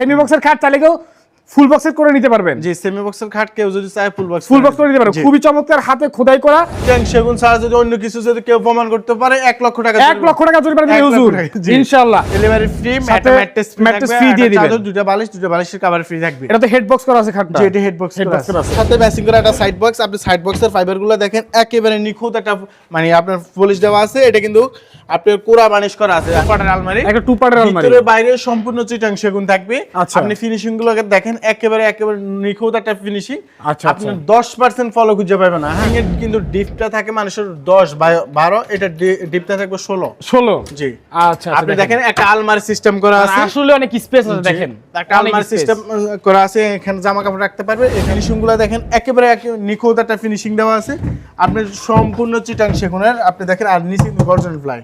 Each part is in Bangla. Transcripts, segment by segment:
সেমি বক্সের খাট চাইলে কেউ ফুল বক্সের করে নিতে পারবেন। জি সেমি বক্সের খাট কেউ যদি চায় ফুল বক্স ফুল বক্স করে নিতে পারবেন। খুবই চমৎকার হাতে খোদাই করা। চিটাং সেগুন ছাড়া যদি অন্য কিছু যদি কেউ প্রমাণ করতে পারে এক লক্ষ টাকা এক লক্ষ টাকা জরিমানা লক্ষ হুজুর। ইনশাআল্লাহ। ডেলিভারি ফ্রি ম্যাট্রেস free দিয়ে দিবেন। দুটো বালিশ দুটো বালিশের কভার ফ্রি থাকবে। এটা তো হেড বক্স করা আছে খাটটা। যে এটা হেড বক্স হেড বক্স করা আছে। সাথে ম্যাচিং করা একটা সাইড বক্স আপনি সাইড বক্সের ফাইবারগুলো দেখেন একেবারে নিখুঁত একটা মানে আপনার পলিশ দেওয়া আছে এটা কিন্তু আপনার কোরা বানিশ করা আছে। পাটার আলমারি। একটা টু পার্টের আলমারি। ভিতরে বাইরে সম্পূর্ণ চিটাং সেগুন থাকবে। আচ্ছা। আপনি ফিনিশিংগুলো দেখেন একেবারে একেবারে নিখুঁত একটা ফিনিশিং আচ্ছা, আপনি 10% ফলো খুঁজে পাবেন না। হ্যাঁ। কিন্তু ডিপটা থাকে মানুষের 10 12 এটা ডিপটা থাকবে 16 ষোলো? জি। আচ্ছা আপনি দেখেন। একটা আলমারি সিস্টেম করা আছে। আসলে অনেক স্পেস আছে দেখেন। একটা আলমারি সিস্টেম করা আছে এখানে জামা কাপড় রাখতে পারবে। এই ফিনিশিংগুলো দেখেন একেবারে একে- নিখুঁত একটা ফিনিশিং দেওয়া আছে। আপনি সম্পূর্ণ চিটাং সেগুনের আপনি দেখেন আর নিচে গর্জন ফ্লাই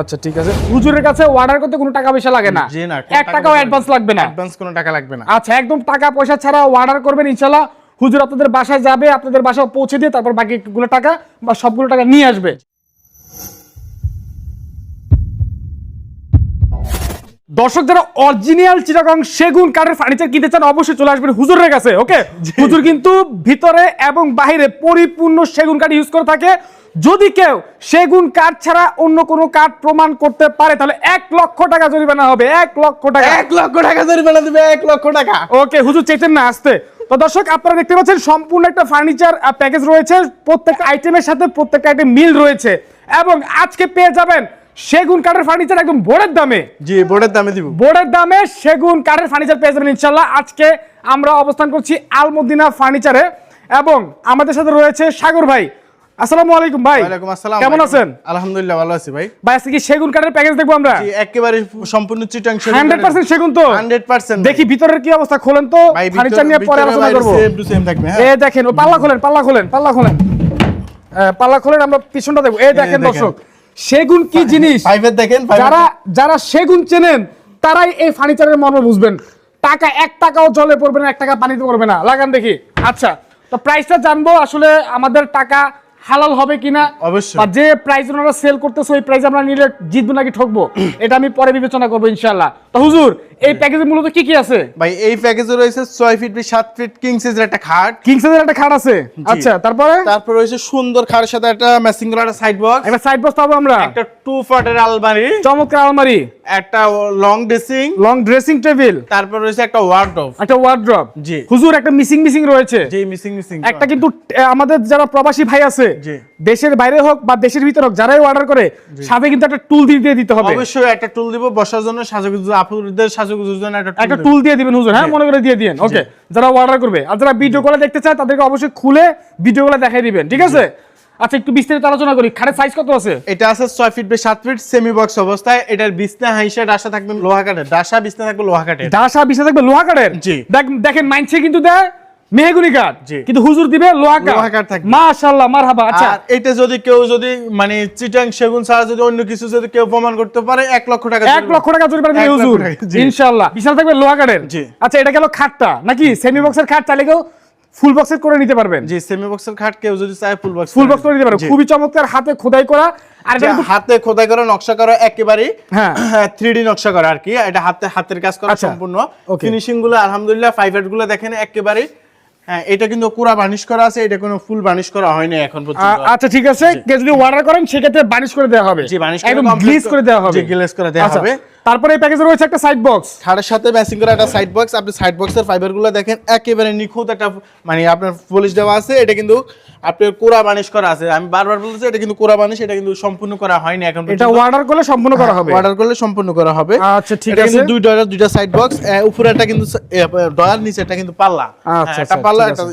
আচ্ছা ঠিক আছে। হুজুরের কাছে অর্ডার করতে কোনো টাকা পয়সা লাগে না। জি না এক টাকাও অ্যাডভান্স লাগবে না। অ্যাডভান্স কোনো টাকা লাগবে না। আচ্ছা একদম টাকা পয়সা ছাড়া অর্ডার করবেন ইনশাল্লাহ হুজুর আপনাদের বাসায় যাবে আপনাদের বাসায় পৌঁছে দিয়ে তারপর বাকি বাকিগুলো টাকা বা সবগুলো টাকা নিয়ে আসবে। দর্শক যারা অরিজিনাল চিটাগং সেগুন কাঠের ফার্নিচার কিনতে চান অবশ্যই চলে আসবেন হুজুরের কাছে ওকে হুজুর কিন্তু ভিতরে এবং বাইরে পরিপূর্ণ সেগুন কাঠ ইউজ করে থাকে। যদি কেউ সেগুন কাঠ ছাড়া অন্য কোনো কাঠ প্রমাণ করতে পারে তাহলে এক লক্ষ টাকা জরিমানা হবে এক লক্ষ টাকা। এক লক্ষ টাকা জরিমানা দেবে এক লক্ষ টাকা। ওকে হুজুর চেতেন না আসতে। তো দর্শক আপনারা দেখতে পাচ্ছেন সম্পূর্ণ একটা ফার্নিচার প্যাকেজ রয়েছে প্রত্যেকটা আইটেমের সাথে প্রত্যেকটা আইটেম মিল রয়েছে। এবং আজকে পেয়ে যাবেন সেগুন কাঠের ফার্নিচার একদম বোর্ডের দামে। জি বোর্ডের দামে দিব। বোর্ডের দামে সেগুন কাঠের ফার্নিচার পেয়ে যাবেন ইনশাল্লাহ। আজকে আমরা অবস্থান করছি আলমদিনা ফার্নিচারে এবং আমাদের সাথে রয়েছে সাগর ভাই। আসসালামু আলাইকুম ভাই। ওয়ালাইকুম আসসালাম কেমন আছেন? আলহামদুলিল্লাহ ভালো আছি ভাই। ভাই আজকে সেগুন কাঠের প্যাকেজ দেখব আমরা? জি একেবারে সম্পূর্ণ চিটাং সেগুন তো? 100% দেখি ভিতরের কি অবস্থা খোলেন তো? ফার্নিচার নিয়ে পরে আলোচনা করব। সেম টু সেম থাকবে হ্যাঁ। দেখেন ও পাল্লা খোলেন পাল্লা খোলেন পাল্লা খোলেন। পাল্লা খোলেন আমরা পিছনটা দেখব। এই দেখেন দেখেন। দর্শক সেগুন কি জিনিস? দেখেন যারা যারা সেগুন চেনেন তারাই এই ফার্নিচারের মর্ম বুঝবেন। টাকা এক টাকাও জলে পড়বে না এক টাকা পানিতে পড়বে না। লাগান দেখি। আচ্ছা তো প্রাইসটা জানব আসলে আমাদের টাকা হালাল হবে কিনা? অবশ্যই। বা যে প্রাইস ওনারা সেল করতেছে ওই প্রাইস আমরা নিলে জিতবো নাকি ঠকবো? এটা আমি পরে বিবেচনা করব ইনশাল্লাহ তো হুজুর এই প্যাকেজে মূলত কি কি আছে? ভাই এই প্যাকেজে রয়েছে 6 ফিট বাই 7 ফিট কিং সাইজের একটা খাট। কিং সাইজের একটা খাট আছে? আচ্ছা তারপরে? তারপর রয়েছে সুন্দর খাটের সাথে একটা ম্যাচিং করা একটা সাইড বক্স একটা সাইড বক্স পাবো আমরা? একটা টু ফাটের আলমারি। চমৎকার আলমারি। একটা long dressing long dressing table তারপর রয়েছে একটা ওয়ার্ডরোব একটা ওয়ার্ড্রপ জি। হুজুর একটা মিসিং মিসিং রয়েছে। যে মিসিং মিসিং একটা কিন্তু আমাদের যারা প্রবাসী ভাই আছে জি। দেশের বাইরে হোক বা দেশের ভিতরে হোক যারাই অর্ডার করে সাথে কিন্তু একটা টুল দিয়ে দিতে হবে। অবশ্যই একটা টুল দিব বসার জন্য সাজুগুজু আপুদের সাজুগুজুর জন্য একটা একটা টুল দিয়ে দিবেন হুজুর হ্যাঁ মনে করে দিয়ে দিন ওকে যারা অর্ডার করবে আর যারা ভিডিও কলে দেখতে চায় তাদেরকে অবশ্যই খুলে ভিডিও কলে দেখাই দিবেন ঠিক আছে? আচ্ছা একটু বিস্তারিত আলোচনা করি। খাটের সাইজ কত আছে? এটা আছে ছয় ফিট বাই সাত ফিট সেমি বক্স অবস্থায়। এটার বিছনা হাইসা ডাসা থাকবে লোহা কাঠের। ডাসা বিছনা থাকবে লোহা কাঠের। ডাসা বিছা থাকবে লোহা কাঠের? জি। দেখ- দেখেন মাইনছে কিন্তু দেয় মেহগুনি কাঠ। কিন্তু হুজুর দিবে লোহা কাঠ। লোহা কাঠ থাকবে। মাশাআল্লাহ মারহাবা আচ্ছা। এটা যদি কেউ যদি মানে চিটাং সেগুন ছাড়া যদি অন্য কিছু যদি কেউ প্রমাণ করতে পারে লক্ষ টাকা লক্ষ টাকা জরিমানা দিবে হুজুর ইনশাআল্লাহ। বিশাল থাকবে লোহা কাঠের। জি। আচ্ছা এটা গেল খাটটা। নাকি সেমি বক্সের খাট চাইলে কেউ ফুল বক্সের করে নিতে পারবেন? জি সেমি বক্সের খাট কেউ যদি চায় ফুল বক্স ফুল বক্স করে নিতে পারবেন খুবই চমৎকার হাতে খোদাই করা। আর এটা হাতে খোদাই করা নকশা করা একেবারে হ্যাঁ। থ্রি ডি নকশা করা আর কি। এটা হাতে হাতের কাজ করা আচ্ছা, সম্পূর্ণ। ফিনিশিংগুলো আলহামদুলিল্লাহ ফাইভগুলো দেখেন একেবারে হ্যাঁ এটা কিন্তু বানিশ করা আছে এটা কোনো ফুল বানিশ করা হয়নি এখন পর্যন্ত। আচ্ছা ঠিক আছে যদি অর্ডার করেন সেক্ষেত্রে বানিশ করে দেওয়া হবে। জি, করে একদম গ্লিজ করে দেওয়া হবে। করে দেওয়া আচ্ছা, হবে। তারপরে এই প্যাকেজে রয়েছে একটা সাইড বক্স খাটের সাথে ম্যাচিং করা একটা সাইড বক্স আপনি সাইড বক্সের ফাইবারগুলো দেখেন একেবারে নিখুঁত একটা মানে আপনার পলিশ দেওয়া আছে। এটা কিন্তু আপনার কোরা বানিশ করা আছে। আমি বারবার বলতেছি এটা কিন্তু কোরা বানিশ এটা কিন্তু সম্পূর্ণ করা হয়নি এখন এটা অর্ডার করলে সম্পূর্ণ করা হবে। অর্ডার করলে সম্পূর্ণ করা হবে। আচ্ছা, ঠিক এটা কিন্তু আছে। দুই ডয়ার দুইটা সাইড বক্স উপরে একটা কিন্তু ডয়ার নিচে একটা কিন্তু পাল্লা। আচ্ছা, হ্যাঁ, আচ্ছা, একটা পাল্লা একটা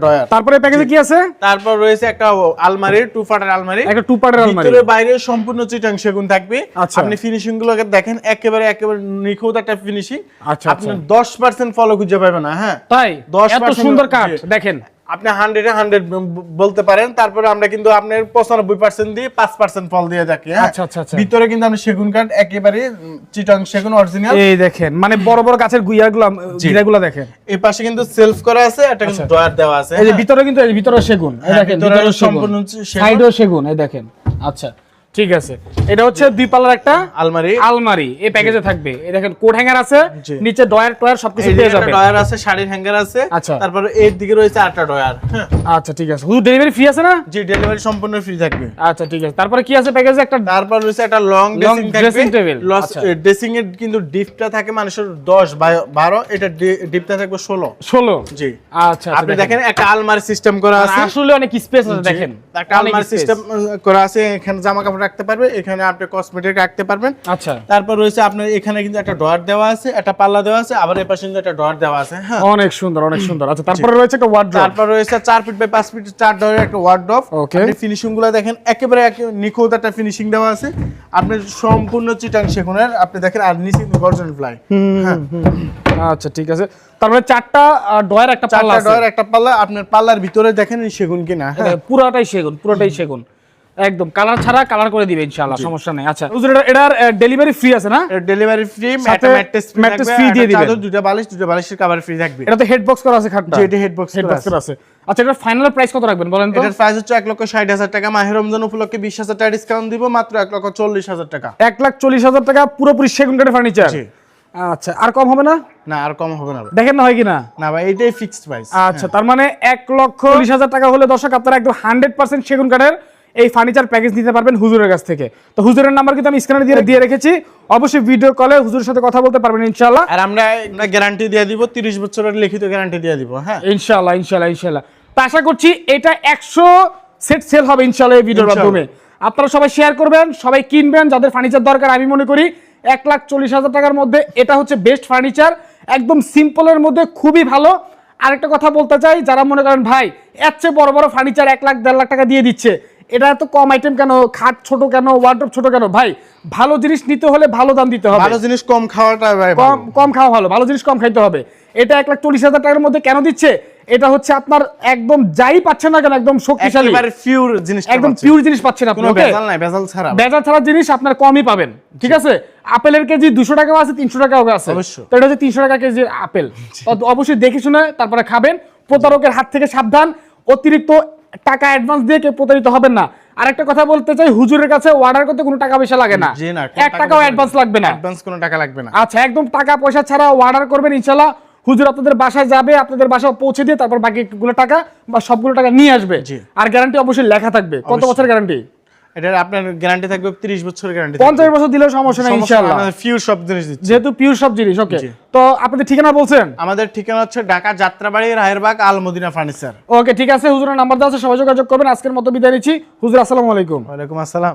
ডয়ার তারপরে প্যাকেজে কি আছে? তারপর রয়েছে একটা আলমারি টু পার্টের আলমারি। একটা টু পার্টের আলমারি। ভিতরে বাইরে সম্পূর্ণ চিটাং সেগুন থাকবে। আচ্ছা। আপনি ফিনিশিংগুলো দেখেন একেবারে একেবারে নিখুঁত একটা ফিনিশিং আচ্ছা, আপনি দশ পার্সেন্ট ফলো খুঁজে পাবেন না হ্যাঁ। তাই? 10% এত সুন্দর কাঠ দেখেন। আপনি হান্ড্রেডে হান্ড্রেড বলতে পারেন তারপরে আমরা কিন্তু আপনার পঁচানব্বই পার্সেন্ট দিয়ে পাঁচ পার্সেন্ট ফল দিয়ে থাকি হ্যাঁ? আচ্ছা, আচ্ছা, আচ্ছা। ভিতরে কিন্তু আমি সেগুন কাঠ একেবারে চিটং সেগুন অরিজিনাল এই দেখেন মানে বড় বড় গাছের গুইয়াগুলো গিরাগুলো দেখেন এই পাশে কিন্তু সেলফ করা আছে একটা কিন্তু ডয়ার দেওয়া আছে এই যে হ্যাঁ? ভিতরে কিন্তু এই ভিতরে সেগুন এই হ্যাঁ, দেখেন ভিতরে সম্পূর্ণ সেগুন। সাইডও সেগুন এই দেখেন আচ্ছা ঠিক আছে। এটা হচ্ছে দুই পাল্লার একটা আলমারি। আলমারি। এই প্যাকেজে থাকবে। এই দেখেন কোট হ্যাঙ্গার আছে নিচে ডয়ার টয়ার সবকিছু পেয়ে যাবে ডয়ার আছে শাড়ির হ্যাঙ্গার আছে। আচ্ছা। তারপর এর দিকে রয়েছে আটটা ডয়ার হ্যাঁ। আচ্ছা ঠিক আছে। শুধু ডেলিভারি ফ্রি আছে না? জি ডেলিভারি সম্পূর্ণ ফ্রি থাকবে। আচ্ছা ঠিক আছে। তারপরে কি আছে প্যাকেজে একটা তারপর রয়েছে একটা লং ড্রেসিং আচ্ছা। ড্রেসিং এর কিন্তু ডিপটা থাকে মানুষের 10 12 এটা ডিপটা থাকবে 16 ষোলো? জি। আচ্ছা আপনি দেখেন। একটা আলমারি সিস্টেম করা আছে। আসলে অনেক স্পেস আছে দেখেন। একটা আলমারি সিস্টেম করা আছে এখানে জামা কাপড় রাখতে পারবে এখানে আপনি কসমেটিক রাখতে পারবেন। আচ্ছা। তারপর রয়েছে আপনার এখানে কিন্তু একটা ডয়ার দেওয়া আছে একটা পাল্লা দেওয়া আছে আবার এই পাশে কিন্তু একটা ডয়ার দেওয়া আছে হ্যাঁ। অনেক সুন্দর অনেক সুন্দর। আচ্ছা তারপরে রয়েছে একটা ওয়ার্ড্রপ তারপর রয়েছে চার ফিট বাই পাঁচ ফিট চার ডয়ের একটা ওয়ার্ডরোব Okay. আপনি ফিনিশিংগুলো দেখেন একেবারে এক- নিখুঁত একটা ফিনিশিং দেওয়া আছে। আপনি সম্পূর্ণ চিটাং সেগুনের আপনি দেখেন আর নিচে গর্জন ফ্লাই আচ্ছা ঠিক আছে। তারপরে চারটা ডয়ার একটা পাল্লা চারটা ডয়ের একটা পাল্লা আপনার পাল্লার ভিতরে দেখেন সেগুন কিনা হ্যাঁ। পুরোটাই সেগুন পুরোটাই সেগুন। একদম। কালার ছাড়া কালার করে দিবে ইনশাআল্লাহ সমস্যা নেই। আচ্ছা হুজুর এটা- এটার ডেলিভারি ফ্রি আছে না? ডেলিভারি ফ্রি সাথে ম্যাট্রেস ফ্রি দিয়ে দিবেন। দিবেন দুটো বালিশ দুটো বালিশের কভার ফ্রি থাকবে। এটা তো হেড বক্স করা আছে খাটটা। এটা head box হেড বক্স করা আছে। আচ্ছা এটার ফাইনাল প্রাইস কত রাখবেন বলেন তো? এটার প্রাইস হচ্ছে এক লক্ষ ষাট হাজার টাকা। মাহের রমজান উপলক্ষে বিশ হাজার টাকা ডিসকাউন্ট দিব মাত্র এক লক্ষ চল্লিশ হাজার টাকা। এক লাখ চল্লিশ হাজার টাকা পুরোপুরি সেগুন কাঠের ফার্নিচার জি। আচ্ছা আর কম হবে না? না আর কম হবে না দেখেন না হয় কিনা না? ভাই এটাই ফিক্সড প্রাইস আচ্ছা তার মানে এক লক্ষ চল্লিশ হাজার টাকা হলে দর্শক আপনারা একদম হান্ড্রেড পার্সেন্ট সেগুন কাঠের এই ফার্নিচার প্যাকেজ নিতে পারবেন হুজুরের কাছ থেকে। তো হুজুরের নাম্বার কিন্তু আমি স্ক্রিনে দিয়ে দিয়ে রেখেছি। অবশ্যই ভিডিও কলে হুজুরের সাথে কথা বলতে পারবেন ইনশাআল্লাহ। আর আমরা আমরা গ্যারান্টি দিয়ে দিব 30 বছরের লিখিত গ্যারান্টি দিয়ে দিব হ্যাঁ? ইনশাআল্লাহ ইনশাআল্লাহ ইনশাআল্লাহ। তো আশা করছি এটা একশো সেট সেল হবে ইনশাআল্লাহ এই ভিডিওর মাধ্যমে। আপনারা সবাই শেয়ার করবেন সবাই কিনবেন যাদের ফার্নিচার দরকার আমি মনে করি এক লাখ চল্লিশ হাজার টাকার মধ্যে এটা হচ্ছে বেস্ট ফার্নিচার একদম সিম্পলের মধ্যে খুবই ভালো। আরেকটা কথা বলতে চাই যারা মনে করেন ভাই এর চেয়ে বড় বড় ফার্নিচার এক লাখ দেড় লাখ টাকা দিয়ে দিচ্ছে। এটা এত কম আইটেম কেন? খাট ছোট কেন? ওয়ার্ড্রপ ছোট কেন? ভাই ভালো জিনিস নিতে হলে ভালো দাম দিতে হবে। ভালো জিনিস কম খাওয়াটা ভাই কম কম খাওয়া ভালো ভালো জিনিস কম খাইতে হবে। এটা এক লাখ চল্লিশ হাজার টাকার মধ্যে কেন দিচ্ছে? এটা হচ্ছে আপনার একদম যাই পাচ্ছেন না কেন একদম শক্তিশালী। পিওর জিনিস একদম পিওর জিনিস পাচ্ছেন আপনি ভেজাল নাই ভেজাল ছাড়া। ছাড়া জিনিস আপনার কমই পাবেন ঠিক আছে? আপেলের কেজি দুশো টাকাও আছে তিনশো টাকাও আছে। তো এটা হচ্ছে তিনশো টাকা কেজির আপেল। তো অবশ্যই দেখে শুনে তারপরে খাবেন। প্রতারকের হাত থেকে সাবধান। অতিরিক্ত টাকা অ্যাডভান্স দিয়ে কেউ প্রতারিত হবেন না। আরেকটা কথা বলতে চাই হুজুরের কাছে অর্ডার করতে কোনো টাকা পয়সা লাগে না। এক টাকাও অ্যাডভান্স লাগবে না। অ্যাডভান্স কোনো টাকা লাগবে না। আচ্ছা একদম টাকা পয়সা ছাড়া অর্ডার করবেন ইনশাল্লাহ হুজুর আপনাদের বাসায় যাবে আপনাদের বাসায় পৌঁছে দিয়ে তারপর বাকিগুলো টাকা বা সবগুলো টাকা নিয়ে আসবে। আর গ্যারান্টি অবশ্যই লেখা থাকবে। কত বছর গ্যারান্টি এটার আপনার গ্যারান্টি থাকবে 30 বছরের গ্যারান্টি পঞ্চাশ বছর দিলেও সমস্যা নাই ইনশাআল্লাহ। আমাদের পিওর সব জিনিস দিচ্ছি। যেহেতু পিওর সব জিনিস ওকে তো আপনাদের ঠিকানা বলছেন? আমাদের ঠিকানা হচ্ছে ঢাকা যাত্রাবাড়ি রায়েরবাগ আলমদিনা ফার্নিচার। ওকে ঠিক আছে হুজুরের নাম্বার দেওয়া আছে সবাই যোগাযোগ করবেন। আজকের মতো বিদায় নিচ্ছি। হুজুর আসসালামু আলাইকুম। ওয়ালাইকুম আসসালাম।